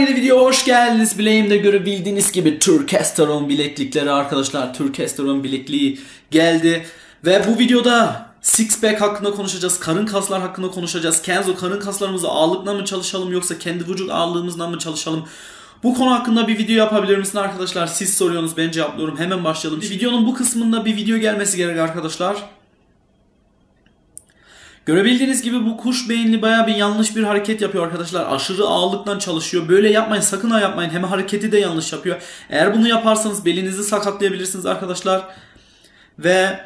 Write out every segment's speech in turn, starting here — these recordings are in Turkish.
yeni video hoş geldiniz. Bileğimde görebildiğiniz gibi Turkesteron bileklikleri arkadaşlar. Turkesteron bilekliği geldi. Ve bu videoda six pack hakkında konuşacağız. Karın kaslar hakkında konuşacağız. Kenzo karın kaslarımızı ağırlıkla mı çalışalım yoksa kendi vücut ağırlığımızla mı çalışalım? Bu konu hakkında bir video yapabilir misin arkadaşlar? Siz soruyorsunuz ben cevaplıyorum. Hemen başlayalım. Videonun bu kısmında bir video gelmesi gerek arkadaşlar. Görebildiğiniz gibi bu kuş beyinli baya bir yanlış bir hareket yapıyor arkadaşlar. Aşırı ağırlıktan çalışıyor. Böyle yapmayın sakın ha yapmayın. Hem hareketi de yanlış yapıyor. Eğer bunu yaparsanız belinizi sakatlayabilirsiniz arkadaşlar. Ve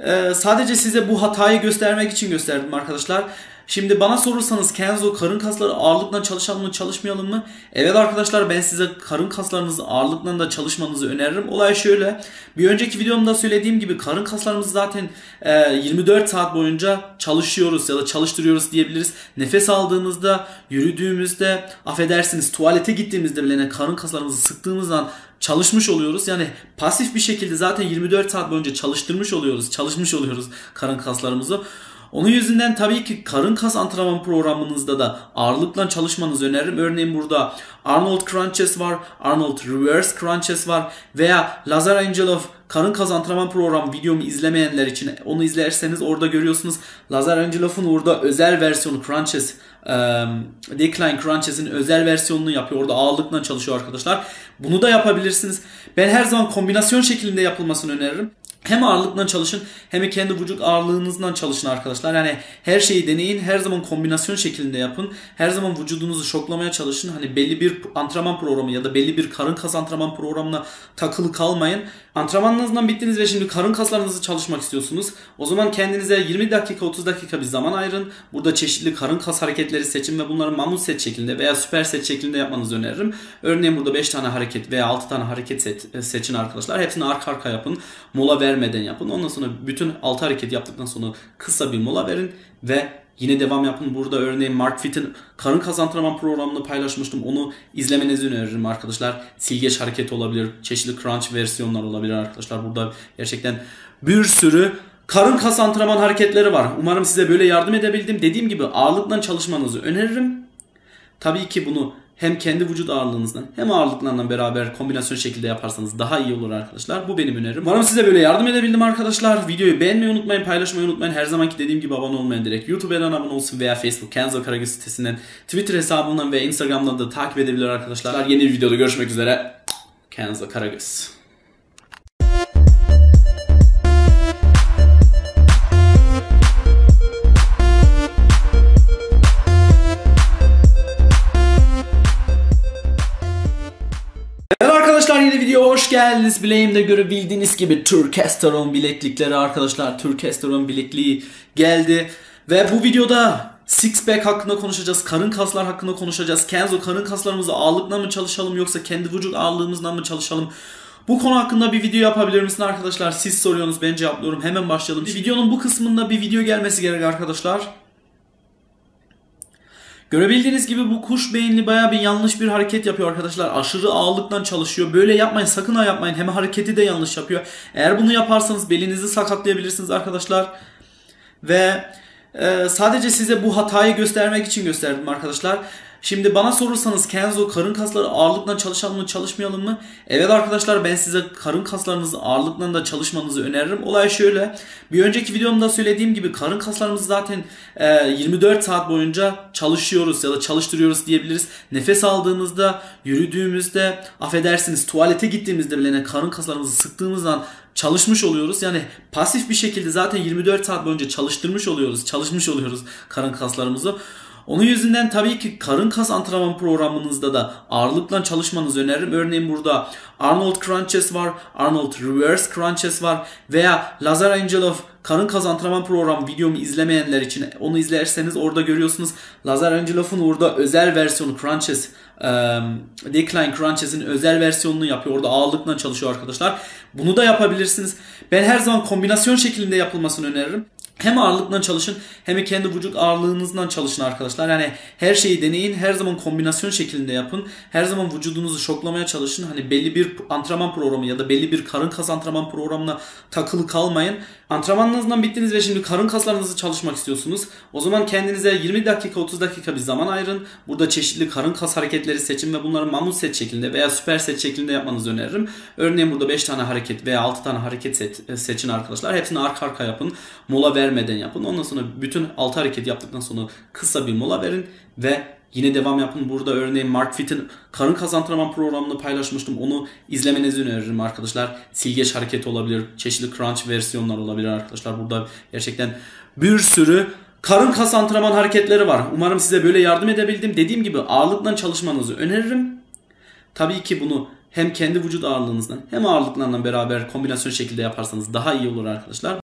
e, sadece size bu hatayı göstermek için gösterdim arkadaşlar. Şimdi bana sorursanız Kenzo karın kasları ağırlıkla çalışalım mı çalışmayalım mı? Evet arkadaşlar ben size karın kaslarınızı ağırlıkla da çalışmanızı öneririm. Olay şöyle. Bir önceki videomda söylediğim gibi karın kaslarımızı zaten e, 24 saat boyunca çalışıyoruz ya da çalıştırıyoruz diyebiliriz. Nefes aldığımızda, yürüdüğümüzde, affedersiniz tuvalete gittiğimizde bile karın kaslarımızı sıktığımızdan çalışmış oluyoruz. Yani pasif bir şekilde zaten 24 saat boyunca çalıştırmış oluyoruz. Çalışmış oluyoruz karın kaslarımızı. Onun yüzünden tabii ki karın kas antrenman programınızda da ağırlıkla çalışmanızı öneririm. Örneğin burada Arnold Crunches var, Arnold Reverse Crunches var veya Lazar Angelov karın kas antrenman programı videomu izlemeyenler için onu izlerseniz orada görüyorsunuz. Lazar Angelov'un orada özel versiyonu Crunches um, Decline Crunches'in özel versiyonunu yapıyor. Orada ağırlıkla çalışıyor arkadaşlar. Bunu da yapabilirsiniz. Ben her zaman kombinasyon şeklinde yapılmasını öneririm hem ağırlıkla çalışın hem kendi vücut ağırlığınızdan çalışın arkadaşlar. Yani her şeyi deneyin. Her zaman kombinasyon şeklinde yapın. Her zaman vücudunuzu şoklamaya çalışın. Hani belli bir antrenman programı ya da belli bir karın kas antrenman programına takılı kalmayın. Antrenmanınızdan bittiniz ve şimdi karın kaslarınızı çalışmak istiyorsunuz. O zaman kendinize 20 dakika 30 dakika bir zaman ayırın. Burada çeşitli karın kas hareketleri seçin ve bunları mamut set şeklinde veya süper set şeklinde yapmanızı öneririm. Örneğin burada 5 tane hareket veya 6 tane hareket set, seçin arkadaşlar. Hepsini arka arka yapın. Mola vermeden yapın. Ondan sonra bütün 6 hareket yaptıktan sonra kısa bir mola verin ve Yine devam yapın. Burada örneğin Mark Fitt'in karın kas antrenman programını paylaşmıştım. Onu izlemenizi öneririm arkadaşlar. Silgeç hareket olabilir. Çeşitli crunch versiyonlar olabilir arkadaşlar. Burada gerçekten bir sürü karın kas antrenman hareketleri var. Umarım size böyle yardım edebildim. Dediğim gibi ağırlıkla çalışmanızı öneririm. Tabii ki bunu hem kendi vücut ağırlığınızdan hem ağırlıklarla beraber kombinasyon şekilde yaparsanız daha iyi olur arkadaşlar. Bu benim önerim. Umarım size böyle yardım edebildim arkadaşlar. Videoyu beğenmeyi unutmayın, paylaşmayı unutmayın. Her zamanki dediğim gibi abone olmayın direkt. YouTube'dan abone olsun veya Facebook Kenzo Karagöz sitesinden, Twitter hesabından ve Instagram'dan da takip edebilir arkadaşlar. Yeni bir videoda görüşmek üzere. Kenzo Karagöz. Video hoş geldiniz. Bileğimde görebildiğiniz gibi Turkesteron bileklikleri arkadaşlar. Turkesteron bilekliği geldi. Ve bu videoda six pack hakkında konuşacağız. Karın kaslar hakkında konuşacağız. Kenzo karın kaslarımızı ağırlıkla mı çalışalım yoksa kendi vücut ağırlığımızla mı çalışalım? Bu konu hakkında bir video yapabilir misin arkadaşlar? Siz soruyorsunuz ben cevaplıyorum. Hemen başlayalım. Videonun bu kısmında bir video gelmesi gerek arkadaşlar. Görebildiğiniz gibi bu kuş beyinli baya bir yanlış bir hareket yapıyor arkadaşlar. Aşırı ağırlıktan çalışıyor. Böyle yapmayın sakın ha yapmayın. Hem hareketi de yanlış yapıyor. Eğer bunu yaparsanız belinizi sakatlayabilirsiniz arkadaşlar. Ve e, sadece size bu hatayı göstermek için gösterdim arkadaşlar. Şimdi bana sorursanız Kenzo karın kasları ağırlıkla çalışalım mı çalışmayalım mı? Evet arkadaşlar ben size karın kaslarınızı ağırlıkla da çalışmanızı öneririm. Olay şöyle. Bir önceki videomda söylediğim gibi karın kaslarımızı zaten e, 24 saat boyunca çalışıyoruz ya da çalıştırıyoruz diyebiliriz. Nefes aldığımızda, yürüdüğümüzde, affedersiniz tuvalete gittiğimizde bile karın kaslarımızı sıktığımızdan çalışmış oluyoruz. Yani pasif bir şekilde zaten 24 saat boyunca çalıştırmış oluyoruz. Çalışmış oluyoruz karın kaslarımızı. Onun yüzünden tabii ki karın kas antrenman programınızda da ağırlıkla çalışmanızı öneririm. Örneğin burada Arnold Crunches var, Arnold Reverse Crunches var veya Lazar Angelov karın kas antrenman programı videomu izlemeyenler için onu izlerseniz orada görüyorsunuz. Lazar Angelov'un orada özel versiyonu Crunches um, Decline Crunches'in özel versiyonunu yapıyor. Orada ağırlıkla çalışıyor arkadaşlar. Bunu da yapabilirsiniz. Ben her zaman kombinasyon şeklinde yapılmasını öneririm. Hem ağırlıkla çalışın hem kendi vücut ağırlığınızdan çalışın arkadaşlar. Yani her şeyi deneyin. Her zaman kombinasyon şeklinde yapın. Her zaman vücudunuzu şoklamaya çalışın. Hani belli bir antrenman programı ya da belli bir karın kas antrenman programına takılı kalmayın. Antrenmanınızdan bittiniz ve şimdi karın kaslarınızı çalışmak istiyorsunuz. O zaman kendinize 20 dakika 30 dakika bir zaman ayırın. Burada çeşitli karın kas hareketleri seçin ve bunları mamut set şeklinde veya süper set şeklinde yapmanızı öneririm. Örneğin burada 5 tane hareket veya 6 tane hareket set, seçin arkadaşlar. Hepsini arka arka yapın. Mola vermeden yapın. Ondan sonra bütün 6 hareket yaptıktan sonra kısa bir mola verin ve Yine devam yapın. Burada örneğin Mark Fit'in karın kas antrenman programını paylaşmıştım. Onu izlemenizi öneririm arkadaşlar. Silgeç hareketi olabilir. Çeşitli crunch versiyonlar olabilir arkadaşlar. Burada gerçekten bir sürü karın kas antrenman hareketleri var. Umarım size böyle yardım edebildim. Dediğim gibi ağırlıkla çalışmanızı öneririm. Tabii ki bunu hem kendi vücut ağırlığınızdan hem ağırlıklarla beraber kombinasyon şekilde yaparsanız daha iyi olur arkadaşlar.